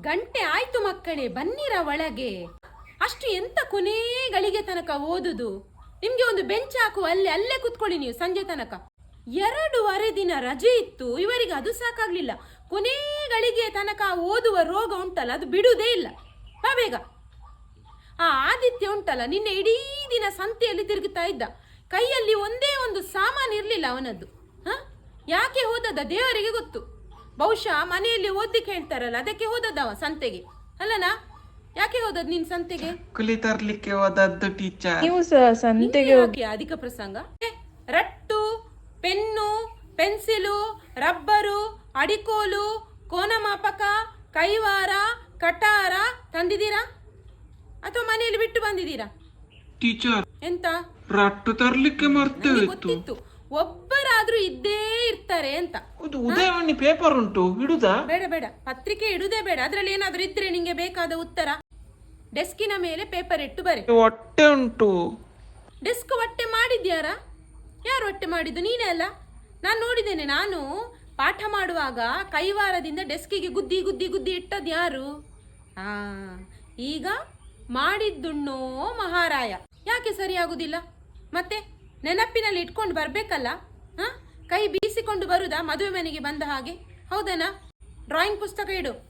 ಗಂಟೆ ಆಯ್ತು ಮಕ್ಕಳೇ, ಬನ್ನಿರ ಒಳಗೆ. ಅಷ್ಟು ಎಂತ ಕೊನೇ ಗಳಿಗೆ ತನಕ ಓದುದು? ನಿಮ್ಗೆ ಒಂದು ಬೆಂಚ್ ಹಾಕುವ ಅಲ್ಲೇ ಅಲ್ಲೇ ಕುತ್ಕೊಳ್ಳಿ ನೀವು ಸಂಜೆ ತನಕ. ಎರಡೂವರೆ ದಿನ ರಜೆ ಇತ್ತು, ಇವರಿಗೆ ಅದು ಸಾಕಾಗ್ಲಿಲ್ಲ. ಕೊನೇ ಗಳಿಗೆ ತನಕ ಓದುವ ರೋಗ ಉಂಟಲ್ಲ, ಅದು ಬಿಡುವುದೇ ಇಲ್ಲ. ಬಾ ಬೇಗ. ಆ ಆದಿತ್ಯ ಉಂಟಲ್ಲ, ನಿನ್ನೆ ಇಡೀ ದಿನ ಸಂತೆಯಲ್ಲಿ ತಿರುಗುತ್ತಾ ಇದ್ದ. ಕೈಯಲ್ಲಿ ಒಂದೇ ಒಂದು ಸಾಮಾನು ಇರಲಿಲ್ಲ ಅವನದ್ದು. ಹ? ಯಾಕೆ ಹೋದದ ದೇವರಿಗೆ ಗೊತ್ತು. ಬಹುಶಃ ಮನೆಯಲ್ಲಿ ಓದ್ಲಿಕ್ಕೆ ಹೇಳ್ತಾರಲ್ಲ ಅದಕ್ಕೆ ಹೋದದ್ದವ ಸಂತೆಗೆ. ಅಲ್ಲನಾ? ಯಾಕೆ ಹೋದದ್ ನೀನ್ ಸಂತೆಗೆ? ಕುಲಿ ತರ್ಲಿಕ್ಕೆ ಹೋದದ್ದು ಟೀಚರ್ ನೀವು ಸಂತೆಗೆ ಹೋಗಿ ಅಧಿಕ ಪ್ರಸಂಗ? ಏ, ರಟ್ಟು ಪೆನ್ನು ಪೆನ್ಸಿಲು ರಬ್ಬರು ಅಡಿಕೋಲು ಕೋನಮಾಪಕ ಕೈವಾರ ಕಟಾರ ತಂದಿದ್ದೀರಾ? ಅಥವಾ ಮನೆಯಲ್ಲಿ ಬಿಟ್ಟು ಬಂದಿದ್ದೀರಾ? ಟೀಚರ್ ಎಂತ? ರಟ್ಟು ತರ್ಲಿಕ್ಕೆ ಮರ್ತು ಒಬ್ಬ ಹೋಯ್ತು. ಒಬ್ಬರಾದ್ರೂ ಇದ್ದೇ ಇರ್ತಾರೆ ಅಂತ. ಉದಯವಾಣಿ ಪೇಪರ್ ಉಂಟು ಇಡುದಾ? ಬೇಡ ಬೇಡ. ಪತ್ರಿಕೆ ಇಡುದೇ ಬೇಡ. ಅದ್ರಲ್ಲಿ ಏನಾದ್ರೂ ಇದ್ರೆ ನಿಂಗೆ ಬೇಕಾದ ಉತ್ತರ. ಡೆಸ್ಕಿನ ಮೇಲೆ ಪೇಪರ್ ಇಟ್ಟು ಬರೆ. ಹೊಟ್ಟೆ ಉಂಟು. ಡೆಸ್ಕ್ ಹೊಟ್ಟೆ ಮಾಡಿದ್ಯಾರಾ? ಯಾರು ಹೊಟ್ಟೆ ಮಾಡಿದ್ದು? ನೀನೇ ಅಲ್ಲ? ನಾನು ನೋಡಿದ್ದೇನೆ ನಾನು ಪಾಠ ಮಾಡುವಾಗ ಕೈವಾರದಿಂದ ಡೆಸ್ಕಿಗೆ ಗುದ್ದಿ ಗುದ್ದಿ ಗುದ್ದಿ ಇಟ್ಟದ್ದು ಯಾರು? ಆ ಈಗ ಮಾಡಿದ್ದುಣ್ಣೋ ಮಹಾರಾಯ. ಯಾಕೆ ಸರಿಯಾಗುದಿಲ್ಲ? ಮತ್ತೆ ನೆನಪಿನಲ್ಲಿ ಇಟ್ಕೊಂಡು ಬರಬೇಕಲ್ಲ? ಕೈ ಬೀಸಿಕೊಂಡು ಬರುದಾ ಮದುವೆ ಮನೆಗೆ ಬಂದ ಹಾಗೆ. ಹೌದನಾ? ಡ್ರಾಯಿಂಗ್ ಪುಸ್ತಕ ಇಡು.